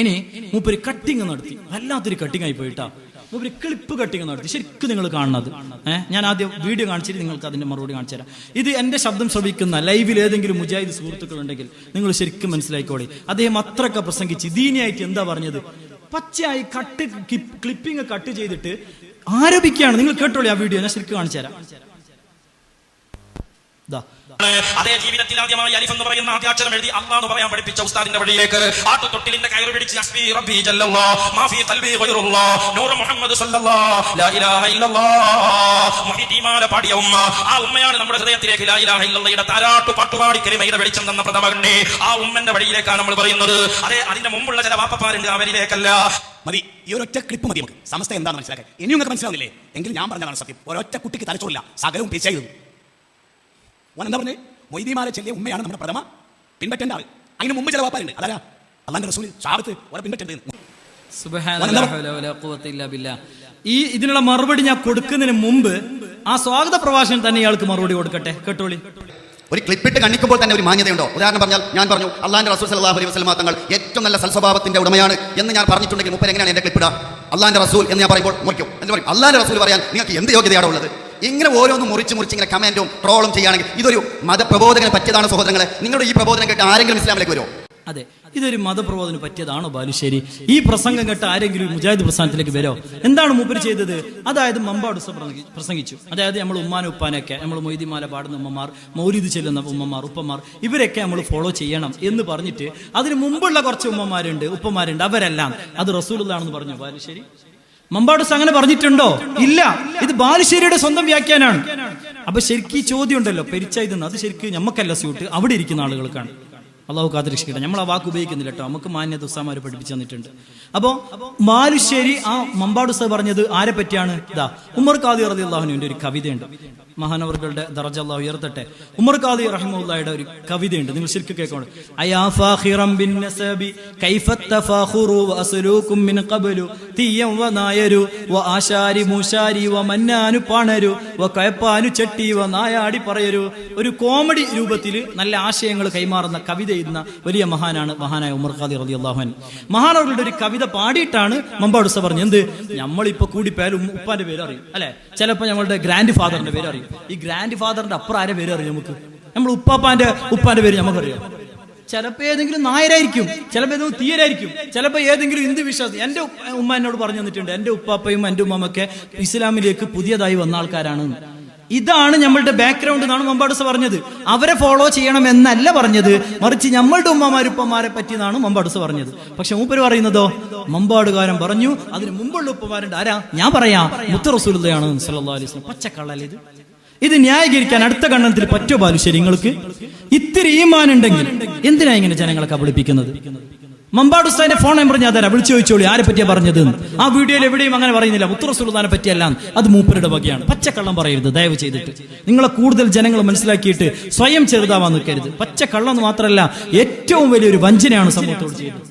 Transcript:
ഇനി മൂപ്പര് കട്ടിങ് നടത്തി. വല്ലാത്തൊരു കട്ടിങ് ആയി പോയിട്ടാ. മൂപ്പര് ക്ലിപ്പ് കട്ടിങ് നടത്തി. ശരിക്കും നിങ്ങൾ കാണുന്നത് ഏഹ് ഞാൻ ആദ്യം വീഡിയോ കാണിച്ചിട്ട് നിങ്ങൾക്ക് അതിന്റെ മറുപടി കാണിച്ചു തരാം ഇത് എന്റെ ശബ്ദം ശ്രവിക്കുന്ന ലൈവിൽ ഏതെങ്കിലും മുജാഹിദ് സുഹൃത്തുക്കൾ ഉണ്ടെങ്കിൽ നിങ്ങൾ ശരിക്കും മനസ്സിലാക്കിക്കോളി അദ്ദേഹം അത്രക്ക പ്രസംഗിച്ച് ദീനിയായിട്ട് എന്താ പറഞ്ഞത്? പച്ചയായി കട്ട് ക്ലിപ്പിംഗ് കട്ട് ചെയ്തിട്ട് ആരോപിക്കുകയാണ്. നിങ്ങൾ കേട്ടോളി ആ വീഡിയോ ഞാൻ ശരിക്കും കാണിച്ചു തരാം അതേ ജീവിതത്തിൽ ആദ്യമായി അലിഫ് എന്ന് പറയുന്ന ആദ്യാക്ഷരം എഴുതി അള്ളാഹ് എന്ന് പറയാൻ പഠിപ്പിച്ച ഉസ്താദിന്റെ വഴിയിലേക്ക് ആട്ടുതൊട്ടിലിന്റെ കയറ് പിടിച്ച് അസ്മി റബ്ബി ജല്ലല്ലാ മാഫി തൽബി ഗൈറുല്ലാ നൂർ മുഹമ്മദ് സല്ലല്ലാ ലാ ഇലാഹ ഇല്ലല്ലാ മുഹീദിമാല പാടിയ ഉമ്മ. ആ ഉമ്മയാണ് നമ്മുടെ ഹൃദയത്തിലേക്ക് ലാ ഇലാഹ ഇല്ലല്ലയുടെ താരാട്ടു പാട്ടുപാടി കരിമയുടെ വെളിച്ചം തന്ന പ്രതമകണ്ണി ആ ഉമ്മന്റെ വഴിയിലേക്കാണ് നമ്മൾ പറയുന്നത്. അതെ അതിന്റെ മുമ്പുള്ള ചില വാപ്പപ്പാരുണ്ട് അവരിലേക്കല്ല. മതി ഈ ഒരൊറ്റ ക്ലിപ്പ് മതി നമുക്ക്. സമസ്ത എന്താണെന്ന് മനസ്സിലാക്കാൻ. ഇനി നിങ്ങൾക്ക് മനസ്സിലാവുന്നില്ലേ? എങ്കിൽ ഞാൻ പറഞ്ഞതാണ് സത്യം. ഒരൊറ്റ കുട്ടിക്ക് തലച്ചോറില്ല. സകലവും പിച്ചായിരുന്നു ഓൻ എന്താ പറഞ്ഞേ? മൊയ്തിമാല ചെല്ലിയ ഉമ്മയാണ് നമ്മുടെ പ്രഥമ. പിൻപറ്റേണ്ട ആൾ അതിന് മുമ്പ് ചില വാപ്പാരുണ്ട് അതാരാ? അള്ളാന്റെ റസൂൽ ഷാബത്ത് ഓരോ പിൻപറ്റേണ്ടത് സുബ്ഹാനല്ലാഹ് വല വല ഖുവത ഇല്ലാ ബില്ലാഹ്. ഈ ഇതിനുള്ള മറുപടി ഞാൻ കൊടുക്കുന്നതിന് മുമ്പ് ആ സ്വാഗത പ്രഭാഷണം തന്നെ ഇയാൾക്ക് മറുപടി കൊടുക്കട്ടെ. കേട്ടോളി. ഒരു ക്ലിപ്പിട്ട് കണ്ണിക്കുമ്പോൾ തന്നെ ഒരു മാന്യതയുണ്ടോ? ഉദാഹരണം പറഞ്ഞാൽ ഞാൻ പറഞ്ഞു അള്ളാന്റെ റസൂൽ സല്ലല്ലാഹു അലൈഹി വസല്ലമ തങ്ങൾ ഏറ്റവും നല്ല സൽസ്വഭാവത്തിന്റെ ഉടമയാണ് എന്ന് ഞാൻ പറഞ്ഞിട്ടുണ്ടെങ്കിൽ മുപ്പർ എങ്ങനെയാണ് എന്റെ ക്ലിപ്പിടുക അള്ളാന്റെ റസൂൽ എന്ന് ഞാൻ പറയുമ്പോൾ മുറിക്കും. എന്ന് പറയും? അള്ളാന്റെ റസൂൽ പറയാൻ നിങ്ങൾക്ക് എന്ത് യോഗ്യതയാണ് ഉള്ളത്? ഇങ്ങനെ ഓരോന്ന് മുറിച്ച് മുറിച്ച് ഇങ്ങനെ കമന്റും ട്രോളും ചെയ്യുകയാണെങ്കിൽ ഇതൊരു മതപ്രബോധകന് പറ്റിയതാണ് സഹോദരങ്ങളെ? നിങ്ങളുടെ ഈ പ്രബോധനം കേട്ട് ആരെങ്കിലും ഇസ്ലാമിലേക്ക് വരുമോ? അതെ ഇതൊരു മതപ്രബോധനം പറ്റിയതാണോ ബാലുശ്ശേരി? ഈ പ്രസംഗം കേട്ട് ആരെങ്കിലും മുജാഹിദ് പ്രസ്ഥാനത്തിലേക്ക് വരോ എന്താണ് മൂപ്പര് ചെയ്തത്? അതായത് മമ്പാട് പ്രസംഗിച്ചു. അതായത് നമ്മൾ ഉമ്മാനും ഉപ്പാനൊക്കെ നമ്മൾ മൊയ്തിമാല പാടുന്ന ഉമ്മമാർ മൗലിദ് ചെല്ലുന്ന ഉമ്മമാർ ഉപ്പമാർ ഇവരൊക്കെ നമ്മൾ ഫോളോ ചെയ്യണം എന്ന് പറഞ്ഞിട്ട് അതിന് മുമ്പുള്ള കുറച്ച് ഉമ്മമാരുണ്ട് ഉപ്പമാരുണ്ട് അവരെല്ലാം. അത് റസൂലാണെന്ന് പറഞ്ഞു ബാലുശ്ശേരി? മമ്പാടുസ് അങ്ങനെ പറഞ്ഞിട്ടുണ്ടോ? ഇല്ല. ഇത് ബാലുശ്ശേരിയുടെ സ്വന്തം വ്യാഖ്യാനാണ്. അപ്പൊ ശരിക്കും ഈ ചോദ്യം ഉണ്ടല്ലോ പെരിച്ചായതെന്ന് അത് ശരിക്കും നമ്മക്കല്ല സ്യൂട്ട്. അവിടെ ഇരിക്കുന്ന ആളുകൾക്കാണ്. അള്ളാഹു കാത്തിരക്ഷിക്കട്ടെ. നമ്മൾ ആ വാക്ക് ഉപയോഗിക്കുന്നില്ല കേട്ടോ. നമുക്ക് മാന്യ ദുസ്സാമാർ പഠിപ്പിച്ചു തന്നിട്ടുണ്ട്. അപ്പോ മാലുശ്ശേരി ആ മമ്പാട് ഉസ്താദ് പറഞ്ഞത് ആരെ പറ്റിയാണ്? ഇതാ ഉമർ ഖാദി റതി അള്ളാഹുനുവിന്റെ ഒരു കവിതയുണ്ട്. മഹാനവറുകളുടെ ദർജ അള്ളാഹു ഉയർത്തട്ടെ. ഉമർ ഖാദി റഹിമുള്ളയുടെ ഒരു കവിതയുണ്ട്. നിങ്ങൾ ശരിക്കും കേൾക്കണം? അയാ ഫാഹിറം ബിൻ കൈഫ മിൻ വആശാരി വ ആശാരി മൂശാരി വ മന്നാനു പാണരു വ കയപ്പാനു ചട്ടി വ പറയരു. ഒരു കോമഡി രൂപത്തിൽ നല്ല ആശയങ്ങൾ കൈമാറുന്ന കവിത എഴുതുന്ന വലിയ മഹാനാണ് മഹാനായ ഉമർ ഖാദി റതി അള്ളാഹുൻ മഹാനവരുടെ ഒരു കവിത പാടിയിട്ടാണ് മമ്പാട് ഉസ പറഞ്ഞത്. എന്ത്? നമ്മളിപ്പോ കൂടിപ്പോയാലും ഉപ്പാന്റെ പേര് അറിയും അല്ലെ? ചിലപ്പോ നമ്മളുടെ ഗ്രാൻഡ് ഫാദറിന്റെ പേര് അറിയും ഈ ഗ്രാൻഡ് ഫാദറിന്റെ അപ്പുറം ആരെ പേര് അറിയും നമുക്ക്? നമ്മൾ ഉപ്പാപ്പാന്റെ ഉപ്പാന്റെ പേര് നമുക്കറിയാം. ചിലപ്പോ ഏതെങ്കിലും നായരായിരിക്കും. ചിലപ്പോ ഏതെങ്കിലും തീയരായിരിക്കും. ചിലപ്പോ ഏതെങ്കിലും ഹിന്ദു വിശ്വാസം. എന്റെ ഉമ്മ എന്നോട് പറഞ്ഞു തന്നിട്ടുണ്ട്. എന്റെ ഉപ്പാപ്പയും എന്റെ ഉമ്മമൊക്കെ ഇസ്ലാമിലേക്ക് പുതിയതായി വന്ന ആൾക്കാരാണ് ഇതാണ് നമ്മളുടെ ബാക്ക്ഗ്രൗണ്ട് എന്നാണ് മമ്പാടുസ പറഞ്ഞത്. അവരെ ഫോളോ ചെയ്യണം എന്നല്ല പറഞ്ഞത്. മറിച്ച് നമ്മളുടെ ഉമ്മമാരുപ്പന്മാരെ പറ്റി എന്നാണ് മമ്പാടുസ പറഞ്ഞത്. പക്ഷെ മൂപ്പര് പറയുന്നതോ? മമ്പാടുകാരൻ പറഞ്ഞു അതിന് മുമ്പുള്ള ഉപ്പമാരുണ്ട്. ആരാ? ഞാൻ പറയാം. മുത്ത റസൂലുള്ളയാണ് സല്ലല്ലാഹു അലൈഹി വസല്ലം. പച്ചക്കള്ളല്ലേ ഇത്? ന്യായീകരിക്കാൻ അടുത്ത കണ്ണത്തിൽ പറ്റോ ബാലുശ്ശേരി നിങ്ങൾക്ക്? ഇത്തിരി ഈമാൻ ഉണ്ടെങ്കിൽ എന്തിനാ ഇങ്ങനെ ജനങ്ങളെ കബളിപ്പിക്കുന്നത്? മമ്പാട് ഉസ്താദിന്റെ ഫോൺ നമ്പർ ഞാൻ തരാം. വിളിച്ചു ചോദിച്ചോളി ആരെ പറ്റിയാ പറഞ്ഞത് ആ വീഡിയോയിൽ എവിടെയും അങ്ങനെ പറയുന്നില്ല. ഉത്തര സുൽത്താനെ പറ്റിയല്ല അത് മൂപ്പരുടെ വകയാണ്. പച്ചക്കള്ളം പറയരുത് ദയവ് ചെയ്തിട്ട്. നിങ്ങളെ കൂടുതൽ ജനങ്ങൾ മനസ്സിലാക്കിയിട്ട് സ്വയം ചെറുതാവാൻ നിൽക്കരുത്. പച്ചക്കള്ളം എന്ന് മാത്രമല്ല ഏറ്റവും വലിയൊരു വഞ്ചനയാണ് സമൂഹത്തോട് ചെയ്യുന്നത്.